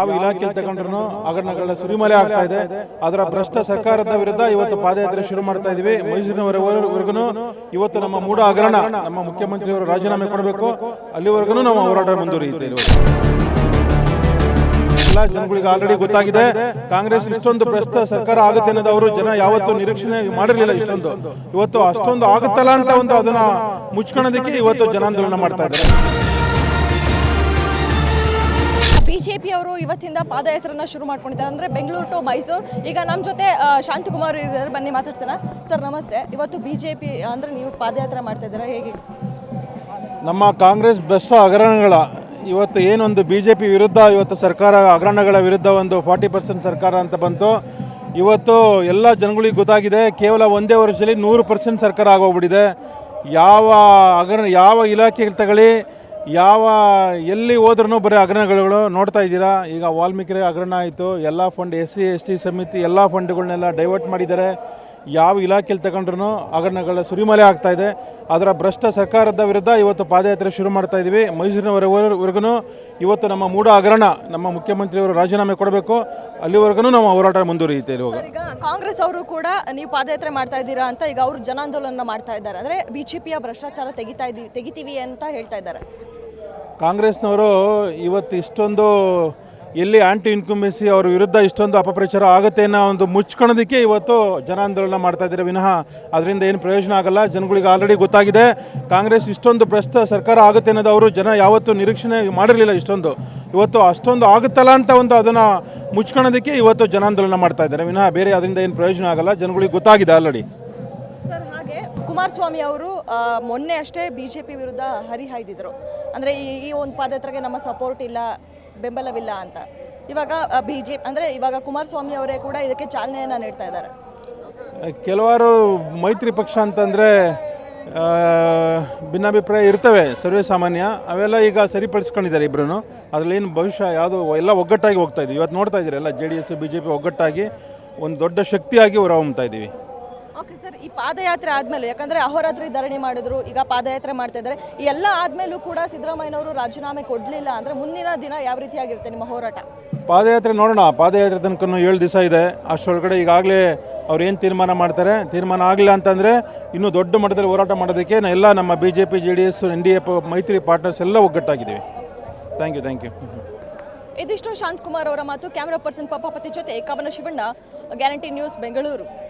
ಯಾವ ಇಲಾಖೆ ತಗೊಂಡ್ರು ಹಗರಣಗಳ ಸುರಿಮಲೆ ಆಗ್ತಾ ಇದೆ. ಅದರ ಭ್ರಷ್ಟ ಸರ್ಕಾರದ ವಿರುದ್ಧ ಇವತ್ತು ಪಾದಯಾತ್ರೆ ಶುರು ಮಾಡ್ತಾ ಇದೀವಿ. ಮೈಸೂರಿನವರೆಗೂ ಇವತ್ತು ನಮ್ಮ ಮೂಡ ಹಗರಣ, ನಮ್ಮ ಮುಖ್ಯಮಂತ್ರಿಯವರು ರಾಜೀನಾಮೆ ಕೊಡಬೇಕು. ಅಲ್ಲಿವರೆಗೂ ನಾವು ಹೋರಾಟ ಮುಂದುವರಿಯುತ್ತೇವೆ ಎಲ್ಲ ಜನಗಳಿಗೆ ಆಲ್ರೆಡಿ ಗೊತ್ತಾಗಿದೆ. ಕಾಂಗ್ರೆಸ್ ಇಷ್ಟೊಂದು ಭ್ರಷ್ಟ ಸರ್ಕಾರ ಆಗುತ್ತೆ ಅನ್ನೋದು ಅವರು ಜನ ಯಾವತ್ತೂ ನಿರೀಕ್ಷಣೆ ಮಾಡಿರಲಿಲ್ಲ ಇಷ್ಟೊಂದು. ಇವತ್ತು ಅಷ್ಟೊಂದು ಆಗುತ್ತಲ್ಲ ಅಂತ ಒಂದು ಅದನ್ನ ಮುಚ್ಕೊಳ್ಳೋದಕ್ಕೆ ಇವತ್ತು ಜನಾಂದೋಲನ ಮಾಡ್ತಾ ಇದ್ದಾರೆ. ಬಿಜೆಪಿ ಅವರು ಇವತ್ತಿಂದ ಪಾದಯಾತ್ರೆನ ಶುರು ಮಾಡ್ಕೊಂಡಿದ್ದಾರೆ. ಅಂದರೆ ಬೆಂಗಳೂರು ಟು ಮೈಸೂರು. ಈಗ ನಮ್ಮ ಜೊತೆ ಶಾಂತಕುಮಾರ್ ಇದ್ದಾರೆ. ಬನ್ನಿ, ಮಾತಾಡ್ಸೋಣ. ಸರ್, ನಮಸ್ತೆ. ಇವತ್ತು ಬಿಜೆಪಿ, ಅಂದರೆ ನೀವು ಪಾದಯಾತ್ರೆ ಮಾಡ್ತಾ ಇದ್ದೀರಾ? ಹೇಗೆ? ನಮ್ಮ ಕಾಂಗ್ರೆಸ್ ಬೆಸ್ಟ್ ಹಗರಣಗಳ, ಇವತ್ತು ಏನೊಂದು ಬಿ ಜೆ ಪಿ ವಿರುದ್ಧ, ಇವತ್ತು ಸರ್ಕಾರ ಹಗರಣಗಳ ವಿರುದ್ಧ ಒಂದು ಫಾರ್ಟಿ ಪರ್ಸೆಂಟ್ ಸರ್ಕಾರ ಅಂತ ಬಂತು. ಇವತ್ತು ಎಲ್ಲ ಜನಗಳಿಗೆ ಗೊತ್ತಾಗಿದೆ, ಕೇವಲ ಒಂದೇ ವರ್ಷದಲ್ಲಿ ನೂರು ಪರ್ಸೆಂಟ್ ಸರ್ಕಾರ ಆಗೋಗ್ಬಿಟ್ಟಿದೆ. ಯಾವ ಹಗರಣ, ಯಾವ ಇಲಾಖೆಗೆ ತಗೊಳ್ಳಿ ಯಾವ, ಎಲ್ಲಿ ಹೋದ್ರೂ ಬರೀ ಹಗರಣಗಳು ನೋಡ್ತಾ ಇದ್ದೀರಾ? ಈಗ ವಾಲ್ಮೀಕಿ ಹಗರಣ ಆಯಿತು ಎಲ್ಲ fund S C, S T ಸಮಿತಿ, ಎಲ್ಲ ಫಂಡ್ಗಳನ್ನೆಲ್ಲ ಡೈವರ್ಟ್ ಮಾಡಿದ್ದಾರೆ. ಯಾವ ಇಲಾಖೆಯಲ್ಲಿ ತಗೊಂಡ್ರು ಹಗರಣಗಳ ಸುರಿಮಲೆ ಆಗ್ತಾ ಇದೆ. ಅದರ ಭ್ರಷ್ಟ ಸರ್ಕಾರದ ವಿರುದ್ಧ ಇವತ್ತು ಪಾದಯಾತ್ರೆ ಶುರು ಮಾಡ್ತಾ ಇದ್ದೀವಿ ಮೈಸೂರಿನವರೆಗೂ ಇವತ್ತು ನಮ್ಮ ಮೂಡ ಹಗರಣ ನಮ್ಮ ಮುಖ್ಯಮಂತ್ರಿಯವರು ರಾಜೀನಾಮೆ ಕೊಡಬೇಕು. ಅಲ್ಲಿವರೆಗೂ ನಾವು ಹೋರಾಟ ಮುಂದುವರಿಯುತ್ತೆ ಇವಾಗ ಈಗ ಕಾಂಗ್ರೆಸ್ ಅವರು ಕೂಡ ನೀವು ಪಾದಯಾತ್ರೆ ಮಾಡ್ತಾ ಇದ್ದೀರಾ ಅಂತ ಈಗ ಅವರು ಜನಾಂದೋಲನ ಮಾಡ್ತಾ ಇದ್ದಾರೆ. ಜೆ ಬಿಜೆಪಿಯ ಭ್ರಷ್ಟಾಚಾರ ತೆಗಿತಾ ಇದ್ದೀವಿ ತೆಗಿತೀವಿ ಅಂತ ಹೇಳ್ತಾ ಇದ್ದಾರೆ. ಕಾಂಗ್ರೆಸ್ನವರು ಇವತ್ತು ಇಷ್ಟೊಂದು ಎಲ್ಲಿ ಆಂಟಿ ಇನ್ಕುಂಬೆಸಿ ಅವ್ರ ವಿರುದ್ಧ ಇಷ್ಟೊಂದು ಅಪಪ್ರಚಾರ ಆಗುತ್ತೆ ಅನ್ನೋ ಒಂದು ಮುಚ್ಕೊಳೋದಕ್ಕೆ ಇವತ್ತು ಜನಾಂದೋಲನ ಮಾಡ್ತಾ ಇದ್ದಾರೆ. ವಿನಃ ಅದರಿಂದ ಏನು ಪ್ರಯೋಜನ ಆಗಲ್ಲ. ಜನಗಳಿಗೆ ಆಲ್ರೆಡಿ ಗೊತ್ತಾಗಿದೆ. ಕಾಂಗ್ರೆಸ್ ಇಷ್ಟೊಂದು ಭ್ರಷ್ಟ ಸರ್ಕಾರ ಆಗುತ್ತೆ ಅನ್ನೋದು ಅವರು ಜನ ಯಾವತ್ತೂ ನಿರೀಕ್ಷಣೆ ಮಾಡಿರಲಿಲ್ಲ ಇಷ್ಟೊಂದು. ಇವತ್ತು ಅಷ್ಟೊಂದು ಆಗುತ್ತಲ್ಲ ಅಂತ ಒಂದು ಅದನ್ನು ಮುಚ್ಕೊಳೋದಕ್ಕೆ ಇವತ್ತು ಜನಾಂದೋಲನ ಮಾಡ್ತಾ ಇದ್ದಾರೆ. ವಿನಃ ಬೇರೆ ಅದರಿಂದ ಏನು ಪ್ರಯೋಜನ ಆಗಲ್ಲ. ಜನಗಳಿಗೆ ಗೊತ್ತಾಗಿದೆ ಆಲ್ರೆಡಿ ಕುಮಾರಸ್ವಾಮಿ ಅವರು ಮೊನ್ನೆ ಅಷ್ಟೇ ಬಿಜೆಪಿ ವಿರುದ್ಧ ಹರಿಹಾಯ್ದಿದ್ರು. ಅಂದ್ರೆ ಈ ಒಂದು ಪಾದಯಾತ್ರೆಗೆ ನಮ್ಮ ಸಪೋರ್ಟ್ ಇಲ್ಲ. ಬೆಂಬಲವಿಲ್ಲ ಅಂತ. ಇವಾಗ ಬಿ ಜೆ ಅಂದರೆ ಇವಾಗ ಕುಮಾರಸ್ವಾಮಿ ಅವರೇ ಕೂಡ ಇದಕ್ಕೆ ಚಾಲನೆಯನ್ನು ನೀಡ್ತಾ ಇದ್ದಾರೆ. ಕೆಲವಾರು ಮೈತ್ರಿ ಪಕ್ಷ ಅಂತಂದರೆ ಭಿನ್ನಾಭಿಪ್ರಾಯ ಇರ್ತವೆ ಸರ್ವೇ ಸಾಮಾನ್ಯ ಅವೆಲ್ಲ ಈಗ ಸರಿಪಡಿಸ್ಕೊಂಡಿದ್ದಾರೆ ಇಬ್ಬರೂ ಅದರಲ್ಲಿ ಏನು ಭವಿಷ್ಯ ಯಾವುದು, ಎಲ್ಲ ಒಗ್ಗಟ್ಟಾಗಿ ಹೋಗ್ತಾ ಇದ್ದೀವಿ ಇವತ್ತು ನೋಡ್ತಾ ಇದ್ದೀರಲ್ಲ J D S B J P ಒಗ್ಗಟ್ಟಾಗಿ, ಒಂದು ದೊಡ್ಡ ಶಕ್ತಿಯಾಗಿ ಹೊರಹೊಮ್ತಾ ಇದ್ದೀವಿ. ಈ ಪಾದಯಾತ್ರೆ ಆದ್ಮೇಲೆ ಯಾಕಂದ್ರೆ ಅಹೋರಾತ್ರಿ ಧರಣಿ ಮಾಡಿದ್ರು ಈಗ ಪಾದಯಾತ್ರೆ ಮಾಡ್ತಾ ಇದ್ದಾರೆ. ಈ ಎಲ್ಲ ಆದ್ಮೇಲೂ ಕೂಡ ಸಿದ್ದರಾಮಯ್ಯನವರು ರಾಜೀನಾಮೆ ಕೊಡ್ಲಿಲ್ಲ ಅಂದ್ರೆ ಮುಂದಿನ ದಿನ ಯಾವ ರೀತಿಯಾಗಿರುತ್ತೆ ನಿಮ್ಮ ಹೋರಾಟ? ಪಾದಯಾತ್ರೆ ನೋಡೋಣ. ಪಾದಯಾತ್ರೆ ತನಕ ಏಳು ದಿವಸ ಇದೆ. ಅಷ್ಟರೊಳಗಡೆ ಈಗಾಗಲೇ ಅವ್ರು ಏನು ತೀರ್ಮಾನ ಮಾಡ್ತಾರೆ? ತೀರ್ಮಾನ ಆಗಲಿಲ್ಲ ಅಂತಂದರೆ ಇನ್ನೂ ದೊಡ್ಡ ಮಟ್ಟದಲ್ಲಿ ಹೋರಾಟ ಮಾಡೋದಕ್ಕೆ ನಾ- ಎಲ್ಲ ನಮ್ಮ B J P J D S N D A ಮೈತ್ರಿ ಪಾರ್ಟ್ನರ್ಸ್ ಎಲ್ಲ ಒಗ್ಗಟ್ಟಾಗಿದ್ದೀವಿ. ಥ್ಯಾಂಕ್ ಯು ಥ್ಯಾಂಕ್ ಯು ಇದಿಷ್ಟು ಶಾಂತಕುಮಾರ್ ಅವರ ಮಾತು. ಕ್ಯಾಮ್ರಾ ಪರ್ಸನ್ ಪಪ್ಪಾಪತಿ ಜೊತೆ Kavana Shivanna guarantee news Bengaluru.